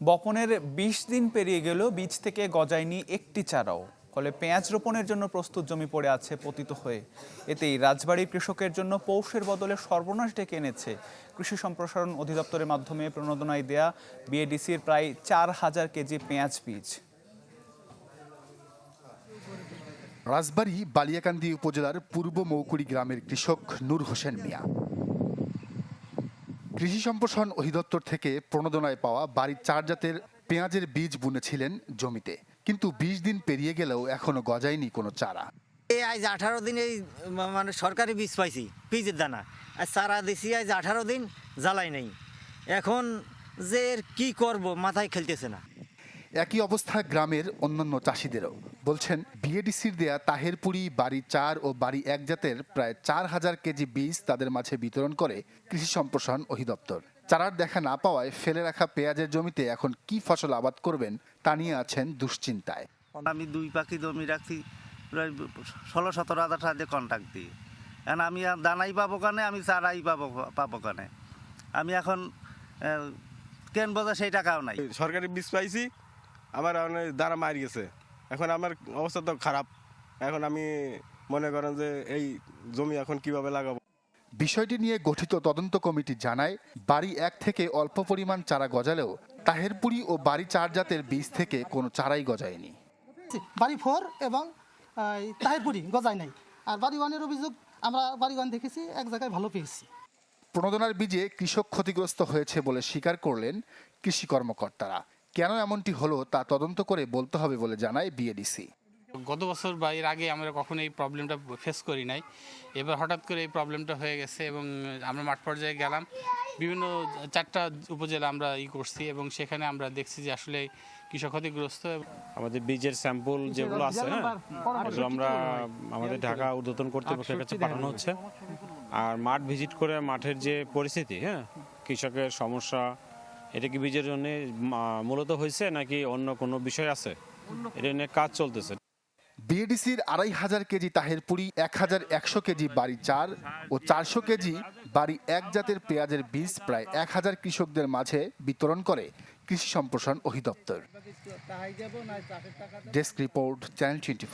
বপনের বিশ দিন পেরিয়ে গেলেও বীজ থেকে গজায়নি একটি চারাও। ফলে পেঁয়াজ রোপণের জন্য প্রস্তুত জমি পড়ে আছে পতিত হয়ে। এতেই রাজবাড়ী কৃষকের জন্য পৌষের বদলে সর্বনাশ ডেকে এনেছে কৃষি সম্প্রসারণ অধিদপ্তরের মাধ্যমে প্রণোদনায় দেয়া বিএডিসির প্রায় চার হাজার কেজি পেঁয়াজ বীজ। রাজবাড়ী বালিয়াকান্দি উপজেলার পূর্ব মৌকুড়ি গ্রামের কৃষক নূর হোসেন মিয়া। কৃষি সম্প্রসারণ অধিদপ্তর থেকে প্রণোদনায় পাওয়া বাড়ির চার জাতের পেঁয়াজের বীজ বুনেছিলেন জমিতে। কিন্তু বিশ দিন পেরিয়ে গেলেও এখনও গজায়নি কোনো চারা। এই আজ আঠারো দিন এই মানে সরকারি বীজ পাইছি, বীজের দানা। আর চারা দিছি, আজ আঠারো দিন জ্বালাই নেই। এখন যে কি করব, মাথায় খেলতেছে না। একই অবস্থা গ্রামের অন্যান্য চাষিদেরও। বলছেন বিএডিসির দেয়া তাহেরপুরি বাড়ি চার ও বাড়ি এক জাতের প্রায় চার হাজার কেজি বীজ তাদের মাঝে বিতরণ করে কৃষি সম্প্রসারণ অধিদপ্তর। চারার দেখা না পাওয়ায় ফেলে রাখা পেঁয়াজের জমিতে এখন কি ফসল আবাদ করবেন তা নিয়ে আছেন দুশ্চিন্তায়। আমি দুই পাখি জমি রাখছি প্রায় ষোলো সতেরো হাজার টাকা দিয়ে। কন্ট্রাক্ট দিই এখন আমি দানাই পাবো কানে আমি চারাই পাবো পাবো কানে। আমি এখন কেন বোঝা সেই টাকাও নাই। সরকারি বীজ পাইছি আমার অনেক দ্বারা মারি গেছে। এখন আমার অবস্থা তো খারাপ। এখন আমি মনে করেন যে এই জমি এখন কীভাবে লাগাবো? বিষয়টি নিয়ে গঠিত তদন্ত কমিটি জানায় বাড়ি এক থেকে অল্প পরিমাণ চারা গজালেও তাহেরপুরি ও বাড়ি চার জাতের বীজ থেকে কোনো চারাই গজায়নি। বাড়ি ফোর এবং এই, তাহিরপুরি গজায় নাই। আর বাড়ি ওয়ানের অভিযোগ আমরা বাড়ি ওয়ান দেখেছি এক জায়গায় ভালো পেয়েছি। প্রণোদনার বীজে কৃষক ক্ষতিগ্রস্ত হয়েছে বলে স্বীকার করলেন কৃষি কর্মকর্তারা। কেন এমনটি হলো তা তদন্ত করে বলতে হবে বলে জানায় বিএডিসি। গত বছর বা এর আগে আমরা কখনো এই প্রবলেমটা ফেস করি নাই। এবার হঠাৎ করে এই প্রবলেমটা হয়ে গেছে এবং আমরা মাঠ পর্যায়ে গেলাম। বিভিন্ন চারটা উপজেলা আমরা ই করছি এবং সেখানে আমরা দেখছি যে আসলে কৃষক ক্ষতিগ্রস্ত আমাদের বীজের স্যাম্পল যেগুলো আছে হ্যাঁ এগুলো আমরা আমাদের ঢাকা ঊর্ধ্বতন কর্তৃপক্ষের কাছে পাঠানো হচ্ছে। আর মাঠ ভিজিট করে মাঠের যে পরিস্থিতি হ্যাঁ কৃষকের সমস্যা এটা কি বীজের জন্য মূলত হয়েছে নাকি অন্য কোনো বিষয় আছে? এটা নিয়ে কাজ চলতেছে। বিএডিসির আড়াই হাজার কেজি তাহেরপুরি এক হাজার একশো কেজি বাড়ি চার ও চারশো কেজি বাড়ি এক জাতের পেঁয়াজের বীজ প্রায় এক হাজার কৃষকদের মাঝে বিতরণ করে কৃষি সম্প্রসারণ অধিদপ্তর। Desk report channel twenty